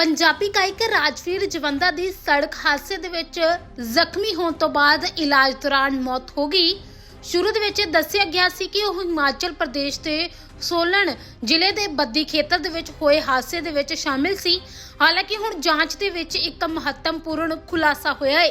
ਪੰਜਾਬੀ ਗਾਇਕ ਰਾਜਵੀਰ ਜਵੰਦਾ ਦੀ ਸੜਕ ਹਾਦਸੇ ਦੇ ਵਿੱਚ ਜ਼ਖਮੀ ਹੋਣ ਤੋਂ ਬਾਅਦ ਇਲਾਜ ਦੌਰਾਨ ਮੌਤ ਹੋ ਗਈ। ਸ਼ੁਰੂ ਦੇ ਵਿੱਚ ਦੱਸਿਆ ਗਿਆ ਸੀ ਕਿ ਉਹ ਹਿਮਾਚਲ ਪ੍ਰਦੇਸ਼ ਦੇ ਸੋਲਨ ਜ਼ਿਲ੍ਹੇ ਦੇ ਬੱਦੀ ਖੇਤਰ ਦੇ ਵਿੱਚ ਹੋਏ ਹਾਦਸੇ ਦੇ ਵਿੱਚ ਸ਼ਾਮਿਲ ਸੀ। ਹਾਲਾਂਕਿ ਹੁਣ ਜਾਂਚ ਦੇ ਵਿੱਚ ਇੱਕ ਮਹੱਤਵਪੂਰਨ ਖੁਲਾਸਾ ਹੋਇਆ ਹੈ।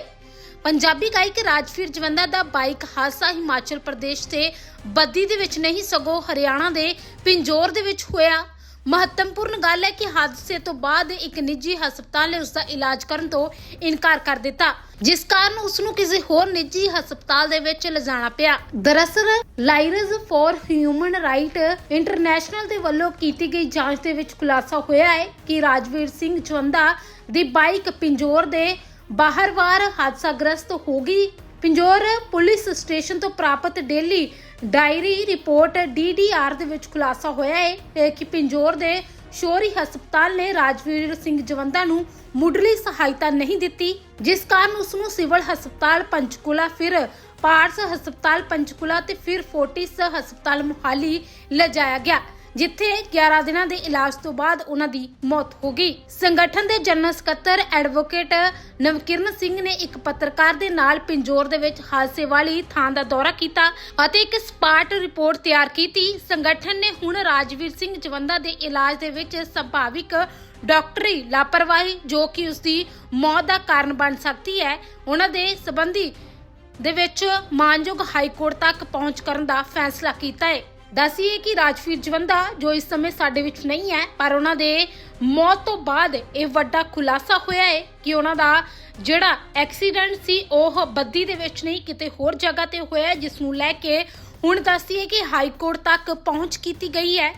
ਪੰਜਾਬੀ ਗਾਇਕ ਰਾਜਵੀਰ ਜਵੰਦਾ ਦਾ ਬਾਈਕ ਹਾਦਸਾ ਹਿਮਾਚਲ ਪ੍ਰਦੇਸ਼ ਦੇ ਬੱਦੀ ਦੇ ਵਿੱਚ ਨਹੀਂ, ਸਗੋਂ ਹਰਿਆਣਾ ਦੇ ਪਿੰਜੋਰ ਦੇ ਵਿੱਚ ਹੋਇਆ। ਮਹੱਤਵਪੂਰਨ ਗੱਲ ਹੈ ਕਿ ਹਾਦਸੇ ਤੋਂ ਬਾਅਦ ਇੱਕ ਨਿੱਜੀ ਹਸਪਤਾਲ ਨੇ ਉਸ ਦਾ ਇਲਾਜ ਕਰਨ ਤੋਂ ਇਨਕਾਰ ਕਰ ਦਿੱਤਾ, ਜਿਸ ਕਾਰਨ ਉਸ ਨੂੰ ਕਿਸੇ ਹੋਰ ਨਿੱਜੀ ਹਸਪਤਾਲ ਦੇ ਵਿੱਚ ਲਿਜਾਣਾ ਪਿਆ। ਦਰਅਸਲ, lawyers for human right international ਦੇ ਵੱਲੋਂ ਕੀਤੀ ਗਈ ਜਾਂਚ ਦੇ ਵਿੱਚ ਖੁਲਾਸਾ ਹੋਇਆ ਹੈ ਕਿ ਰਾਜਵੀਰ ਸਿੰਘ ਜਵੰਦਾ ਦੀ ਬਾਈਕ ਪਿੰਜੋਰ ਦੇ ਬਾਹਰਵਾਰ ਹਾਦਸਾਗ੍ਰਸਤ ਹੋ ਗਈ। ਪਿੰਜੌਰ ਪੁਲਿਸ ਸਟੇਸ਼ਨ ਤੋਂ ਪ੍ਰਾਪਤ ਡੇਲੀ ਡਾਇਰੀ ਰਿਪੋਰਟ ਡੀਡੀਆਰ ਦੇ ਵਿੱਚ ਖੁਲਾਸਾ ਹੋਇਆ ਹੈ ਕਿ ਪਿੰਜੌਰ ਦੇ ਸ਼ੋਰੀ ਹਸਪਤਾਲ ਨੇ ਰਾਜਵੀਰ ਸਿੰਘ ਜਵੰਦਾ ਨੂੰ ਮੁੱਢਲੀ ਸਹਾਇਤਾ ਨਹੀਂ ਦਿੱਤੀ, ਜਿਸ ਕਾਰਨ ਉਸ ਨੂੰ ਸਿਵਲ ਹਸਪਤਾਲ ਪੰਚਕੂਲਾ, ਫਿਰ ਪਾਰਸ ਹਸਪਤਾਲ ਪੰਚਕੂਲਾ ਤੇ ਫਿਰ ਫੋਰਟਿਸ ਹਸਪਤਾਲ ਮੁਹਾਲੀ ਲਿਜਾਇਆ ਗਿਆ। ਜਿੱਥੇ 11 ਦਿਨਾਂ ਦੇ ਇਲਾਜ ਤੋਂ ਬਾਅਦ ਉਹਨਾਂ ਦੀ ਮੌਤ ਹੋ ਗਈ। ਸੰਗਠਨ ਦੇ ਜਨਰਲ ਸਕੱਤਰ ਐਡਵੋਕੇਟ ਨਵਕਿਰਨ ਸਿੰਘ ਨੇ ਇੱਕ ਪੱਤਰਕਾਰ ਦੇ ਨਾਲ ਪਿੰਜੌਰ ਦੇ ਵਿੱਚ ਹਾਦਸੇ ਵਾਲੀ ਥਾਂ ਦਾ ਦੌਰਾ ਕੀਤਾ ਅਤੇ ਇੱਕ ਸਪਾਟ ਰਿਪੋਰਟ ਤਿਆਰ ਕੀਤੀ। ਸੰਗਠਨ ਨੇ ਹੁਣ ਰਾਜਵੀਰ ਸਿੰਘ ਜਵੰਦਾ ਦੇ ਇਲਾਜ ਦੇ ਵਿੱਚ ਸੰਭਾਵਿਕ ਡਾਕਟਰੀ ਲਾਪਰਵਾਹੀ, ਜੋ ਕਿ ਉਸ ਦੀ ਮੌਤ ਦਾ ਕਾਰਨ ਬਣ ਸਕਦੀ ਹੈ, ਉਹਨਾਂ ਦੇ ਸੰਬੰਧੀ ਦੇ ਵਿੱਚ ਮਾਨਯੋਗ ਹਾਈ ਕੋਰਟ ਤੱਕ ਪਹੁੰਚ ਕਰਨ ਦਾ ਫੈਸਲਾ ਕੀਤਾ ਹੈ। ਦੱਸੀਏ ਕਿ ਰਾਜਵੀਰ ਜਵੰਦਾ ਜੋ ਇਸ ਸਮੇਂ ਸਾਡੇ ਵਿੱਚ ਨਹੀਂ ਹੈ ਪਰ ਉਹਨਾਂ ਦੇ ਮੌਤ ਤੋਂ ਬਾਅਦ ਇਹ ਵੱਡਾ ਖੁਲਾਸਾ ਹੋਇਆ ਹੈ ਕਿ ਉਹਨਾਂ ਦਾ ਜਿਹੜਾ ਐਕਸੀਡੈਂਟ ਸੀ ਉਹ ਬੱਦੀ ਦੇ ਵਿੱਚ ਨਹੀਂ ਕਿਤੇ ਹੋਰ ਜਗ੍ਹਾ ਤੇ ਹੋਇਆ ਹੈ, ਜਿਸ ਨੂੰ ਲੈ ਕੇ ਹੁਣ ਦੱਸੀਏ ਕਿ ਹਾਈ ਕੋਰਟ ਤੱਕ ਪਹੁੰਚ ਕੀਤੀ ਗਈ ਹੈ।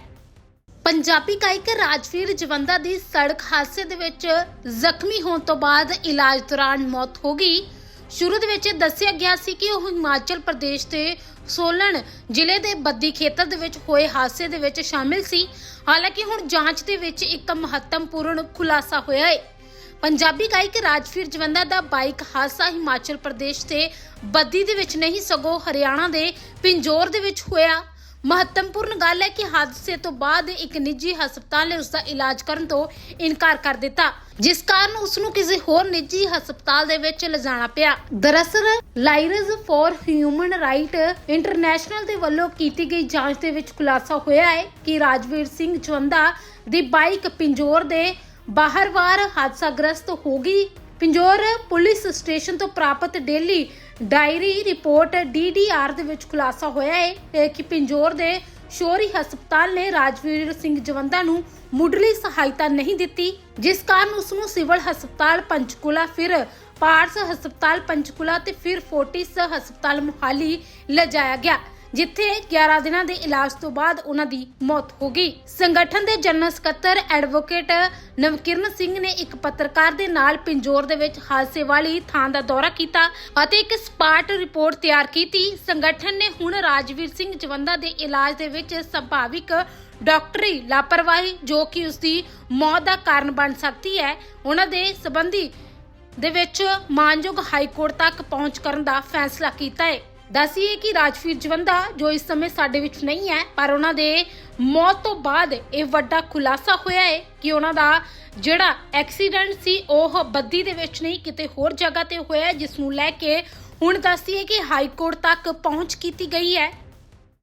ਪੰਜਾਬੀ ਗਾਇਕ ਰਾਜਵੀਰ ਜਵੰਦਾ ਦੀ ਸੜਕ ਹਾਦਸੇ ਦੇ ਵਿੱਚ ਜ਼ਖਮੀ ਹੋਣ ਤੋਂ ਬਾਅਦ ਇਲਾਜ ਦੌਰਾਨ ਮੌਤ ਹੋ ਗਈ। ਸ਼ੁਰੂ ਦੇ ਵਿੱਚ ਦੱਸਿਆ ਗਿਆ ਸੀ ਕਿ ਉਹ ਹਿਮਾਚਲ ਪ੍ਰਦੇਸ਼ ਦੇ ਸੋਲਨ ਜ਼ਿਲ੍ਹੇ ਦੇ ਬੱਦੀ ਖੇਤਰ ਦੇ ਵਿੱਚ ਹੋਏ ਹਾਦਸੇ ਦੇ ਵਿੱਚ ਸ਼ਾਮਿਲ ਸੀ। ਹਾਲਾਂਕਿ ਹੁਣ ਜਾਂਚ ਦੇ ਵਿੱਚ ਇੱਕ ਮਹੱਤਵਪੂਰਨ ਖੁਲਾਸਾ ਹੋਇਆ ਹੈ। ਪੰਜਾਬੀ ਗਾਇਕ ਰਾਜਵੀਰ ਜਵੰਦਾ ਦਾ ਬਾਈਕ ਹਾਦਸਾ ਹਿਮਾਚਲ ਪ੍ਰਦੇਸ਼ ਦੇ ਬੱਦੀ ਦੇ ਵਿੱਚ ਨਹੀਂ, ਸਗੋਂ ਹਰਿਆਣਾ ਦੇ ਪਿੰਜੋਰ ਦੇ ਵਿੱਚ ਹੋਇਆ। ਮਹੱਤਵਪੂਰਨ ਗੱਲ ਹੈ ਕਿ ਹਾਦਸੇ ਤੋਂ ਬਾਅਦ ਇੱਕ ਨਿੱਜੀ ਹਸਪਤਾਲ ਨੇ ਉਸ ਦਾ ਇਲਾਜ ਕਰਨ ਤੋਂ ਇਨਕਾਰ ਕਰ ਦਿੱਤਾ, ਜਿਸ ਕਾਰਨ ਉਸ ਨੂੰ ਕਿਸੇ ਹੋਰ ਨਿੱਜੀ ਹਸਪਤਾਲ ਦੇ ਵਿੱਚ ਲਿਜਾਣਾ ਪਿਆ। ਦਰਅਸਲ, lawyers for human right international ਦੇ ਵੱਲੋਂ ਕੀਤੀ ਗਈ ਜਾਂਚ ਦੇ ਵਿੱਚ ਖੁਲਾਸਾ ਹੋਇਆ ਹੈ ਕਿ ਰਾਜਵੀਰ ਸਿੰਘ ਜਵੰਦਾ ਦੀ ਬਾਈਕ ਪਿੰਜੋਰ ਦੇ ਬਾਹਰਵਾਰ ਹਾਦਸਾਗ੍ਰਸਤ ਹੋ ਗਈ ਪਿੰਜੌਰ ਪੁਲਿਸ ਸਟੇਸ਼ਨ ਤੋਂ ਪ੍ਰਾਪਤ ਡੇਲੀ ਡਾਇਰੀ ਰਿਪੋਰਟ ਡੀਡੀਆਰ ਦੇ ਵਿੱਚ ਖੁਲਾਸਾ ਹੋਇਆ ਹੈ। ਕਿ ਪਿੰਜੌਰ ਦੇ ਸ਼ੋਰੀ ਹਸਪਤਾਲ ਨੇ ਰਾਜਵੀਰ ਸਿੰਘ ਜਵੰਦਾ ਨੂੰ ਮੁੱਢਲੀ ਸਹਾਇਤਾ ਨਹੀਂ ਦਿੱਤੀ, ਜਿਸ ਕਾਰਨ ਉਸ ਨੂੰ ਸਿਵਲ ਹਸਪਤਾਲ ਪੰਚਕੂਲਾ, ਫਿਰ ਪਾਰਸ ਹਸਪਤਾਲ ਪੰਚਕੂਲਾ ਤੇ ਫਿਰ ਫੋਰਟਿਸ ਹਸਪਤਾਲ ਮੁਹਾਲੀ ਲਿਜਾਇਆ ਗਿਆ। ਜਿੱਥੇ 11 ਦਿਨਾਂ ਦੇ ਇਲਾਜ ਤੋਂ ਬਾਅਦ ਉਹਨਾਂ ਦੀ ਮੌਤ ਹੋ ਗਈ। ਸੰਗਠਨ ਦੇ ਜਨਰਲ ਸਕੱਤਰ ਐਡਵੋਕੇਟ ਨਵਕਿਰਨ ਸਿੰਘ ਨੇ ਇੱਕ ਪੱਤਰਕਾਰ ਦੇ ਨਾਲ ਪਿੰਜੌਰ ਦੇ ਵਿੱਚ ਹਾਦਸੇ ਵਾਲੀ ਥਾਂ ਦਾ ਦੌਰਾ ਕੀਤਾ ਅਤੇ ਇੱਕ ਸਪਾਟ ਰਿਪੋਰਟ ਤਿਆਰ ਕੀਤੀ। ਸੰਗਠਨ ਨੇ ਹੁਣ ਰਾਜਵੀਰ ਸਿੰਘ ਜਵੰਦਾ ਦੇ ਇਲਾਜ ਦੇ ਵਿੱਚ ਸੰਭਾਵਿਕ ਡਾਕਟਰੀ ਲਾਪਰਵਾਹੀ, ਜੋ ਕਿ ਉਸ ਦੀ ਮੌਤ ਦਾ ਕਾਰਨ ਬਣ ਸਕਦੀ ਹੈ, ਉਹਨਾਂ ਦੇ ਸੰਬੰਧੀ ਦੇ ਵਿੱਚ ਮਾਨਯੋਗ ਹਾਈ ਕੋਰਟ ਤੱਕ ਪਹੁੰਚ ਕਰਨ ਦਾ ਫੈਸਲਾ ਕੀਤਾ ਹੈ। ਦੱਸੀਏ ਕਿ ਰਾਜਵੀਰ ਜਵੰਦਾ, ਜੋ ਇਸ ਸਮੇਂ ਸਾਡੇ ਵਿੱਚ ਨਹੀਂ ਹੈ, ਪਰ ਉਹਨਾਂ ਦੇ ਮੌਤ ਤੋਂ ਬਾਅਦ ਇਹ ਵੱਡਾ ਖੁਲਾਸਾ ਹੋਇਆ ਹੈ ਕਿ ਉਹਨਾਂ ਦਾ ਜਿਹੜਾ ਐਕਸੀਡੈਂਟ ਸੀ, ਉਹ ਬੱਦੀ ਦੇ ਵਿੱਚ ਨਹੀਂ, ਕਿਤੇ ਹੋਰ ਜਗ੍ਹਾ ਤੇ ਹੋਇਆ ਜਿਸ ਨੂੰ ਲੈ ਕੇ ਹੁਣ ਦੱਸੀਏ ਕਿ ਹਾਈ ਕੋਰਟ ਤੱਕ ਪਹੁੰਚ ਕੀਤੀ ਗਈ ਹੈ।